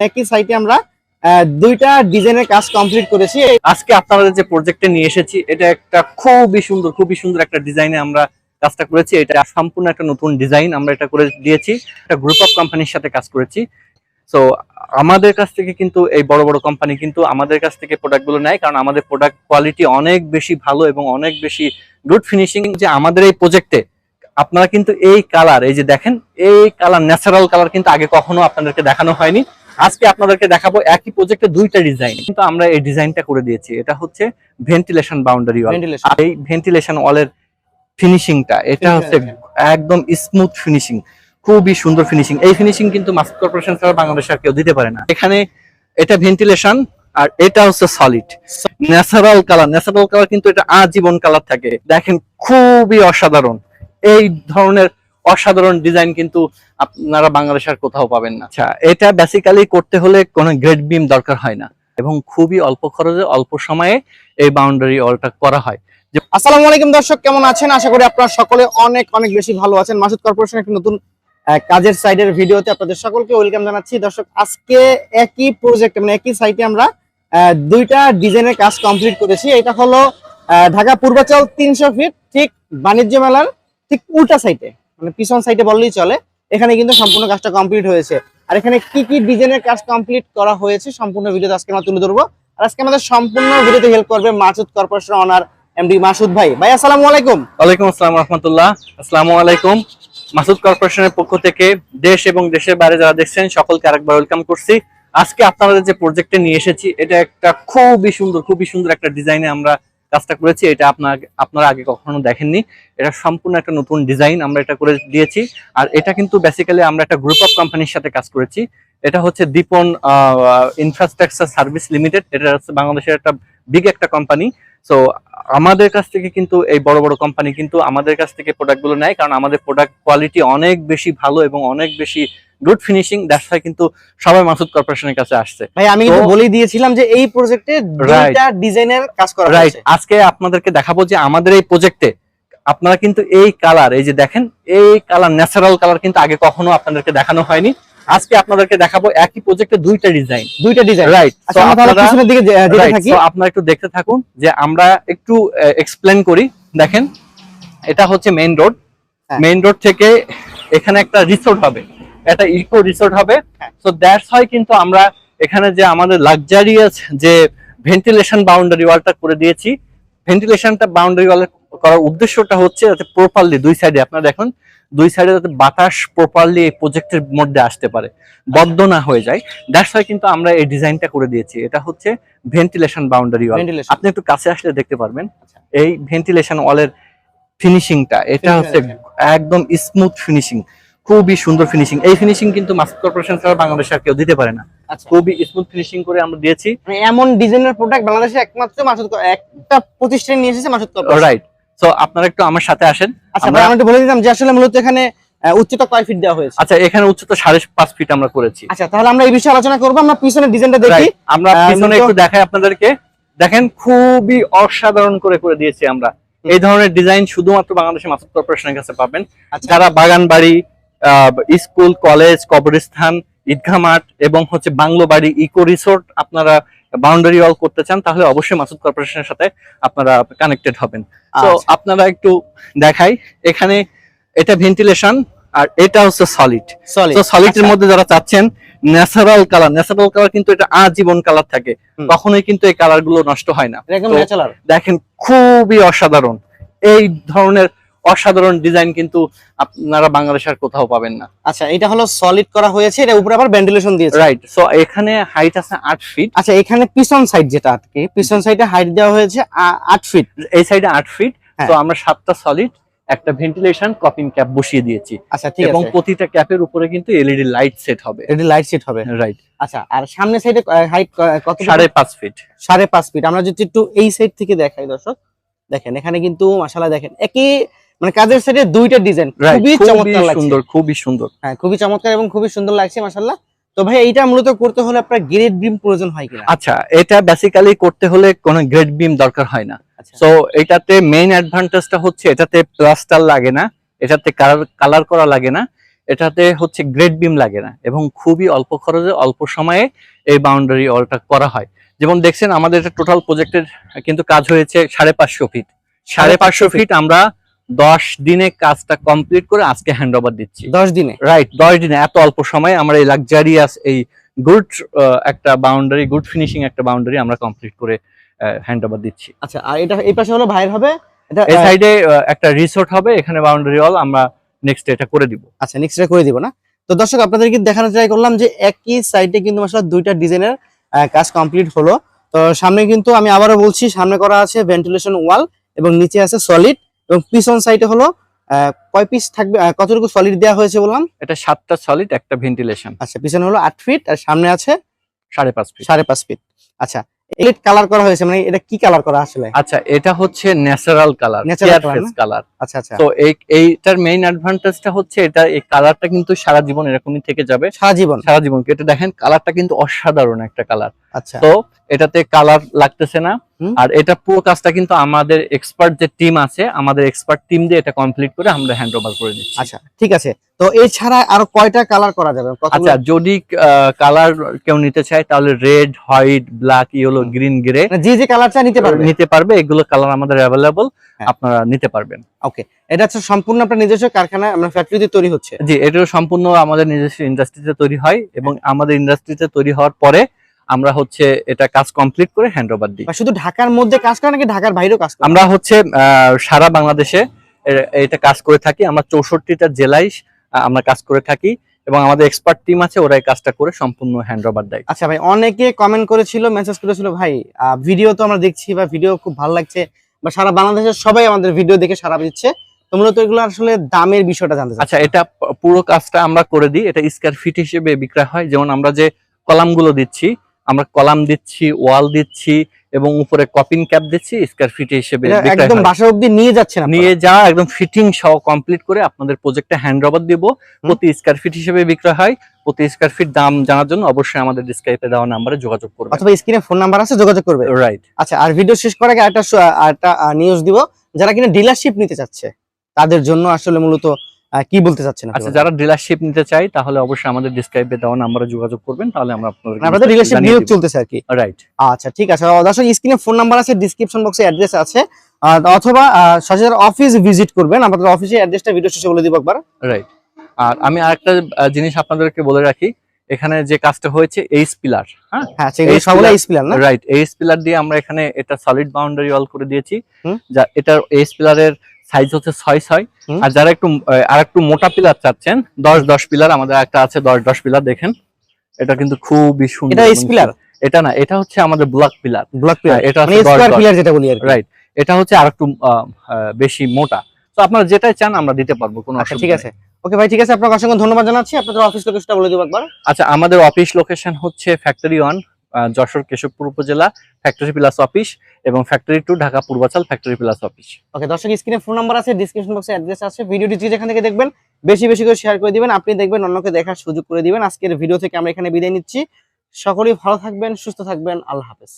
একই সাইটে আমরা দুইটা ডিজাইনের কাজ কমপ্লিট করেছি। আজকে আপনাদের যে প্রজেক্টে নিয়ে এসেছি, এটা একটা খুবই সুন্দর খুবই সুন্দর একটা ডিজাইনে আমরা কাজটা করেছি। এটা সম্পূর্ণ একটা নতুন ডিজাইন আমরা এটা করে দিয়েছি। একটা গ্রুপ অফ কোম্পানির সাথে কাজ করেছি। সো আমাদের কাছ থেকে কিন্তু, এই বড় বড় কোম্পানি কিন্তু আমাদের কাছ থেকে প্রোডাক্টগুলো নেয়। কারণ আমাদের প্রোডাক্ট কোয়ালিটি অনেক বেশি ভালো এবং অনেক বেশি গুড ফিনিশিং যে আমাদের এই প্রজেক্টে আপনারা কিন্তু এই কালার এই যে দেখেন, এই কালার ন্যাচারাল কালার কিন্তু আগে কখনো আপনাদেরকে দেখানো হয়নি। আজকে আপনাদেরকে দেখাবো একই প্রজেক্টে দুইটা ডিজাইন কিন্তু আমরা এই ডিজাইনটা করে দিয়েছি। এটা হচ্ছে ভেন্টিলেশন বাউন্ডারি ওয়াল এই ভেন্টিলেশন ওয়ালের ফিনিশিংটা এটা হচ্ছে একদম স্মুথ ফিনিশিং খুবই সুন্দর ফিনিশিং এই ফিনিশিং কিন্তু মাস্ক কর্পোরেশন ছাড়া বাংলাদেশে আর কেউ দিতে পারে না। এখানে এটা ভেন্টিলেশন আর এটা হচ্ছে solid natural colour natural colour কিন্তু এটা আজীবন কালার থাকে। দেখেন খুবই অসাধারণ। এই ধরনের অসাধারণ ডিজাইন কিন্তু আপনারা বাংলাদেশে আর কোথাও পাবেন না। আচ্ছা এটা বেসিক্যালি করতে হলে কোনো গ্রেড বিম দরকার হয় না এবং খুবই অল্প খরচে অল্প সময়ে এই বাউন্ডারি অলটা করা হয়। আসসালামু আলাইকুম দর্শক কেমন আছেন? আশা করি আপনারা সকলে অনেক অনেক বেশি ভালো আছেন। মাসুদ কর্পোরেশন একটি নতুন কাজের সাইডের ভিডিওতে আপনাদের সকলকে ওয়েলকাম জানাচ্ছি। দর্শক আজকে একই প্রজেক্ট মানে একই সাইটে আমরা আহ, দুইটা ডিজাইনের কাজ কমপ্লিট করেছি। এটা হলো আহ, ঢাকা পূর্বাচল তিনশো ফিট ঠিক বাণিজ্য মেলার ঠিক উল্টা সাইটে মানে পিছন সাইডে বললেই চলে। এখানে কিন্তু সম্পূর্ণ কাজটা কমপ্লিট হয়েছে। আর এখানে কি কি ডিজাইনের কাজ কমপ্লিট করা হয়েছে সম্পূর্ণ ভিডিওতে আজকে আমরা তুলে ধরবো। আর আজকে আমাদের সম্পূর্ণ ভিডিওতে হেল্প করবে Masud corporation owner MD Masud ভাই। ভাই, আসসালামু আলাইকুম। ওয়ালাইকুম আসসালাম রহমতুল্লাহ। আসসালামু আলাইকুম। মাসুদ কর্পোরেশনের পক্ষ থেকে দেশ এবং দেশের বাইরে যারা দেখছেন, সকলকে আরেকবার ওয়েলকাম করছি। আজকে আপনাদের যে প্রজেক্টে নিয়ে এসেছি, এটা একটা খুবই সুন্দর খুবই সুন্দর একটা ডিজাইনে আমরা কাজটা করেছি, এটা আপনার আপনারা আগে কখনো দেখেননি। এটা সম্পূর্ণ একটা নতুন ডিজাইন আমরা এটা করে দিয়েছি। আর এটা কিন্তু বেসিক্যালি আমরা একটা গ্রুপ অফ কোম্পানির সাথে কাজ করেছি। এটা হচ্ছে দীপন ইনফ্রাস্ট্রাকচার সার্ভিস লিমিটেড এটা হচ্ছে বাংলাদেশের একটা বিগ একটা কোম্পানি সো আমাদের কাছ থেকে কিন্তু এই বড় বড় কোম্পানি কিন্তু আমাদের কাছ থেকে প্রোডাক্টগুলো নেয় কারণ আমাদের প্রোডাক্ট কোয়ালিটি অনেক বেশি ভালো এবং অনেক বেশি গুড ফিনিশিং দ্যাটস ওয়াই কিন্তু সবাই মাসুদ কর্পোরেশনের কাছে আসছে। ভাই আমি কিন্তু বলেই দিয়েছিলাম যে এই প্রজেক্টে দুইটা ডিজাইনের কাজ করা রাইট আজকে আপনাদেরকে দেখাবো যে আমাদের এই প্রজেক্টে আপনারা কিন্তু এই কালার এই যে দেখেন এই কালার ন্যাচারাল কালার কিন্তু আগে কখনো আপনাদেরকে দেখানো হয়নি। আজকে আপনাদেরকে দেখাবো একই প্রজেক্টে দুইটা ডিজাইন দুইটা ডিজাইন রাইট আচ্ছা পিছনের দিকে থাকি। আপনারা একটু দেখতে থাকুন যে আমরা একটু এক্সপ্লেন করি। দেখেন এটা হচ্ছে মেইন রোড। মেইন রোড থেকে এখানে একটা রিসোর্ট হবে। একটা ইকো রিসোর্ট হবে। তো দ্যাটস হয় কিন্তু আমরা এখানে যে আমাদের লাক্সারিয়াস যে ভেন্টিলেশন বাউন্ডারি ওয়ালটা করে দিয়েছি ভেন্টিলেশনটা বাউন্ডারি ওয়াল করার উদ্দেশ্যটা হচ্ছে যাতে প্রপারলি দুই সাইডে আপনারা দেখুন দুই সাইডে যাতে বাতাস প্রপারলি এই প্রজেক্টের মধ্যে আসতে পারে বদ্ধ না হয়ে যায়। দ্যাটস হয় কিন্তু আমরা এই ডিজাইনটা করে দিয়েছি। এটা হচ্ছে ভেন্টিলেশন বাউন্ডারি ওয়াল আপনি একটু কাছে আসলে দেখতে পারবেন আচ্ছা। এই ভেন্টিলেশন ওয়ালের ফিনিশিংটা এটা হচ্ছে একদম স্মুথ ফিনিশিং খুবই সুন্দর ফিনিশিং এই ফিনিশিং কিন্তু মাস্ক কর্পোরেশন ছাড়া বাংলাদেশে আর কেউ দিতে পারে না। আচ্ছা। খুবই স্মুথ ফিনিশিং করে আমরা দিয়েছি। মানে এমন ডিজাইনের প্রোডাক্ট বাংলাদেশে একমাত্র মাসুদ একটা প্রতিষ্ঠান নিয়ে এসেছে মাসুদ কর্পোরেশন রাইট তো আপনারা একটু আমার সাথে আসেন। আচ্ছা ভাই আমি বলে দিতাম যে আসলে মূলত এখানে উচ্চতা কয় ফিট দেওয়া হয়েছে? আচ্ছা এখানে উচ্চতা সাড়ে পাঁচ ফিট আমরা করেছি। আচ্ছা তাহলে আমরা এই বিষয়ে আলোচনা করব আমরা পিছনের ডিজাইনটা দেখি। আমরা পিছনে একটু দেখাই আপনাদেরকে। দেখেন খুবই অসাধারণ করে করে দিয়েছি আমরা। এই ধরনের ডিজাইন শুধুমাত্র বাংলাদেশের মাসুদ কর্পোরেশনের কাছে পাবেন। আচ্ছা। যারা বাগান বাড়ি আহ, স্কুল কলেজ কবরস্থান ঈদগাহ মাঠ এবং হচ্ছে বাংলো বাড়ি ইকো রিসোর্ট আপনারা বাউন্ডারি ওয়াল করতে চান তাহলে অবশ্যই মাসুদ কর্পোরেশনের সাথে আপনারা কানেক্টেড হবেন। তো আচ্ছা। আপনারা একটু দেখাই এখানে এটা ভেন্টিলেশন আর এটা হচ্ছে সলিড সলিড তো সলিডের আচ্ছা। মধ্যে যারা চাচ্ছেন ন্যাচারাল কালার ন্যাচারাল কালার কিন্তু এটা আজীবন কালার থাকে। কখনোই কিন্তু এই কালারগুলো নষ্ট হয় না। একদম ন্যাচারাল দেখেন খুবই অসাধারণ। এই ধরনের অসাধারণ ডিজাইন কিন্তু আপনারা বাংলাদেশে আর কোথাও পাবেন না। আচ্ছা এটা হলো সলিড করা হয়েছে এটা উপরে আবার ভেন্টিলেশন দিয়েছে। রাইট সো এখানে হাইট আছে আট ফিট আচ্ছা এখানে পিছন সাইড যেটা আটকে পিছন সাইডে হাইট দেওয়া হয়েছে আ- আট ফিট এই সাইডে আট ফিট। তো আমরা সাতটা সলিড একটা ভেন্টিলেশন কপিং ক্যাপ বসিয়ে দিয়েছি। আচ্ছা ঠিক এবং প্রতিটা ক্যাপের উপরে কিন্তু এলইডি লাইট সেট হবে। এটা লাইট সেট হবে। রাইট আচ্ছা আর সামনে সাইডে হাইট কত সাড়ে পাঁচ ফিট সাড়ে পাঁচ ফিট আমরা যদি একটু এই সাইড থেকে দেখাই দর্শক। দেখেন এখানে কিন্তু মাসালা দেখেন একই মানে কাজের সাইডে দুইটা ডিজাইন খুবই চমৎকার লাগছে। সুন্দর খুবই সুন্দর। হ্যাঁ খুবই চমৎকার এবং খুবই সুন্দর লাগছে মাসাল্লাহ তো ভাই এইটা মূলত করতে হলে আপনার গ্রেড বিম প্রয়োজন হয় কিনা? আচ্ছা এটা বেসিক্যালি করতে হলে কোনো গ্রেড বিম দরকার হয় না। আচ্ছা। সো এটাতে মেইন অ্যাডভান্টেজটা হচ্ছে এটাতে প্লাস্টার লাগে না এটাতে কালার কালার করা লাগে না এটাতে হচ্ছে গ্রেড বিম লাগে না এবং খুবই অল্প খরচে অল্প সময়ে এই বাউন্ডারি অলটা করা হয়। যেমন দেখছেন আমাদের এটা টোটাল প্রজেক্টের কিন্তু কাজ হয়েছে সাড়ে পাঁচশো ফিট সাড়ে পাঁচশো ফিট আমরা দশ দিনে কাজটা কমপ্লিট করে আজকে হ্যান্ড ওভার দিচ্ছি। দশ দিনে? রাইট দশ দিনে এত অল্প সময় আমরা এই লাক্সারিয়াস এই গুড একটা বাউন্ডারি গুড ফিনিশিং একটা বাউন্ডারি আমরা কমপ্লিট করে হ্যান্ড ওভার দিচ্ছি। আচ্ছা আর এটা এই পাশে হলো ভাইয়ের হবে? এটা এই সাইডে একটা রিসোর্ট হবে এখানে বাউন্ডারি ওয়াল আমরা নেক্সট এটা করে দিব। আচ্ছা নেক্সট এটা করে দিব না? তো দর্শক আপনাদের আপনাদেরকে দেখানোর ট্রাই করলাম যে একই সাইডে কিন্তু আসলে দুইটা ডিজাইনের কাজ কমপ্লিট হলো। তো সামনে কিন্তু আমি আবারও বলছি সামনে করা আছে ভেন্টিলেশন ওয়াল এবং নিচে আছে সলিড এবং পিছন সাইডে হলো কয় পিস থাকবে কতটুকু সলিড দেওয়া হয়েছে বললাম? এটা সাতটা সলিড একটা ভেন্টিলেশন আচ্ছা পিছনে হলো আট ফিট আর সামনে আছে সাড়ে পাঁচ ফিট সাড়ে পাঁচ ফিট আচ্ছা এলিট কালার করা হয়েছে মানে এটা কি কালার করা আসলে? আচ্ছা এটা হচ্ছে ন্যাচারাল কালার ফেস কালার আচ্ছা আচ্ছা। তো এই এইটার মেইন অ্যাডভান্টেজটা হচ্ছে এটা এই কালারটা কিন্তু সারা জীবন এরকমই থেকে যাবে। সারা জীবন? সারা জীবন। এটা দেখেন কালারটা কিন্তু অসাধারণ একটা কালার আচ্ছা। তো এটাতে কালার লাগতেছে না। আর এটা পুরো কাজটা কিন্তু আমাদের এক্সপার্ট যে টিম আছে আমাদের এক্সপার্ট টিম দিয়ে এটা কমপ্লিট করে আমরা হ্যান্ড ওভার করে দিচ্ছি। আচ্ছা ঠিক আছে। তো এছাড়া আরও কয়টা কালার করা যাবে? আচ্ছা যদি কালার কেউ নিতে চায় তাহলে red white black yellow green grey যে যে কালার চা নিতে পারবে? নিতে পারবে এগুলো কালার আমাদের অ্যাভেলেবল হ্যাঁ। আপনারা নিতে পারবেন। ওকে এটা হচ্ছে সম্পূর্ণ আপনার নিজস্ব কারখানায় আমরা ফ্যাক্টরিতে তৈরি হচ্ছে। জি এটা সম্পূর্ণ আমাদের নিজস্ব ইন্ডাস্ট্রিতে তৈরি হয় এবং আমাদের ইন্ডাস্ট্রিতে তৈরি হওয়ার পরে আমরা হচ্ছে এটা কাজ কমপ্লিট করে হ্যান্ড ওভার দিই। শুধু ঢাকার মধ্যে কাজ করে নাকি ঢাকার বাইরেও কাজ করে? আমরা হচ্ছে সারা বাংলাদেশে এটা কাজ করে থাকি। আমরা চৌষট্টিটা জেলায় আমরা কাজ করে থাকি এবং আমাদের এক্সপার্ট টিম আছে ওরা এই কাজটা করে সম্পূর্ণ হ্যান্ড ওভার দেয়। আচ্ছা ভাই অনেকে কমেন্ট করেছিল মেসেজ করেছিল ভাই ভিডিও তো আমরা দেখছি বা ভিডিও খুব ভালো লাগছে বা সারা বাংলাদেশের সবাই আমাদের ভিডিও দেখে সারা দিচ্ছে। তো এগুলো আসলে দামের বিষয়টা জানতে আচ্ছা এটা পুরো কাজটা আমরা করে দিই। এটা স্কয়ার ফিট হিসেবে বিক্রয় হয়। যেমন আমরা যে কলামগুলো দিচ্ছি আমরা কলাম দিচ্ছি ওয়াল দিচ্ছি এবং উপরে কপিং ক্যাপ দিচ্ছি স্কয়ার ফিট হিসেবে একদম বাসা অবধি নিয়ে যাচ্ছেন আপনারা? নিয়ে যাওয়া একদম ফিটিং সহ কমপ্লিট করে আপনাদের প্রজেক্টে হ্যান্ড ওভার দিব। প্রতি স্কয়ার ফিট হিসেবে বিক্রয় হয়। প্রতি স্কয়ার ফিট দাম জানার জন্য অবশ্যই আমাদের ডিসক্রাইবে দেওয়া নাম্বারে যোগাযোগ করবেন। অথবা স্ক্রিনে ফোন নাম্বার আছে যোগাযোগ করবে। রাইট আচ্ছা আর ভিডিও শেষ করার আগে একটা একটা নিউজ দিব। যারা কিনা ডিলারশিপ নিতে চাচ্ছে তাদের জন্য আসলে মূলত কি বলতে চাচ্ছেন আচ্ছা যারা ডিলারশিপ নিতে চাই তাহলে অবশ্যই আমাদের ডিসক্রাইবে দেওয়া নাম্বারে যোগাযোগ করবেন তাহলে আমরা আপনাদের আপনাদের ডিলারশিপ নিয়োগ চলতেছে আর কি। রাইট আচ্ছা ঠিক আছে। দর্শক স্ক্রিনে ফোন নাম্বার আছে ডিসক্রিপশন বক্সে অ্যাড্রেস আছে। অথবা সরাসরি অফিস ভিজিট করবেন। আমাদের অফিসের অ্যাড্রেসটা ভিডিও শেষে বলে দিব একবার। রাইট আর আমি আরেকটা জিনিস আপনাদেরকে বলে রাখি এখানে যে কাজটা হয়েছে এইচ পিলার হ্যাঁ? হ্যাঁ সেগুলো এই সবগুলো pillar- স্পিলার না? রাইট এইচ পিলার দিয়ে আমরা এখানে এটা সলিড বাউন্ডারি ওয়াল করে দিয়েছি। যা এটার এইচ পিলারের সাইজ হচ্ছে ছয় ছয়। আর যারা একটু আর একটু মোটা পিলার চাচ্ছেন দশ দশ পিলার আমাদের একটা আছে দশ দশ পিলার দেখেন। এটা কিন্তু খুবই সুন্দর এটা না এটা হচ্ছে আমাদের ব্লক পিলার ব্লক পিলার এটা মানে স্কোয়ার। পিলার যেটা বলি আর রাইট এটা হচ্ছে আর একটু বেশি মোটা। তো আপনারা যেটাই চান আমরা দিতে পারব কোনো আচ্ছা অসুবিধা ঠিক আছে। ওকে ভাই ঠিক আছে। আপনাকে অসংখ্য ধন্যবাদ জানাচ্ছি। আপনাদের অফিস লোকেশনটা বলে দিব একবার। আচ্ছা আমাদের অফিস লোকেশন হচ্ছে ফ্যাক্টরি ওয়ান যশোর কেশবপুর উপজেলা ফ্যাক্টরি প্লাস অফিস এবং factory two Dhaka Purbachal factory plus office okay দর্শক স্ক্রিনে ফোন নাম্বার আছে ডিসক্রিপশন বক্সে অ্যাড্রেস আছে। ভিডিওটি যেখান থেকে দেখবেন, বেশি বেশি করে শেয়ার করে দিবেন, আপনি দেখবেন অন্যকে দেখার সুযোগ করে দিবেন। আজকের ভিডিও থেকে আমরা এখানে বিদায় নিচ্ছি। সকলেই ভালো থাকবেন, সুস্থ থাকবেন, আল্লাহ হাফেজ।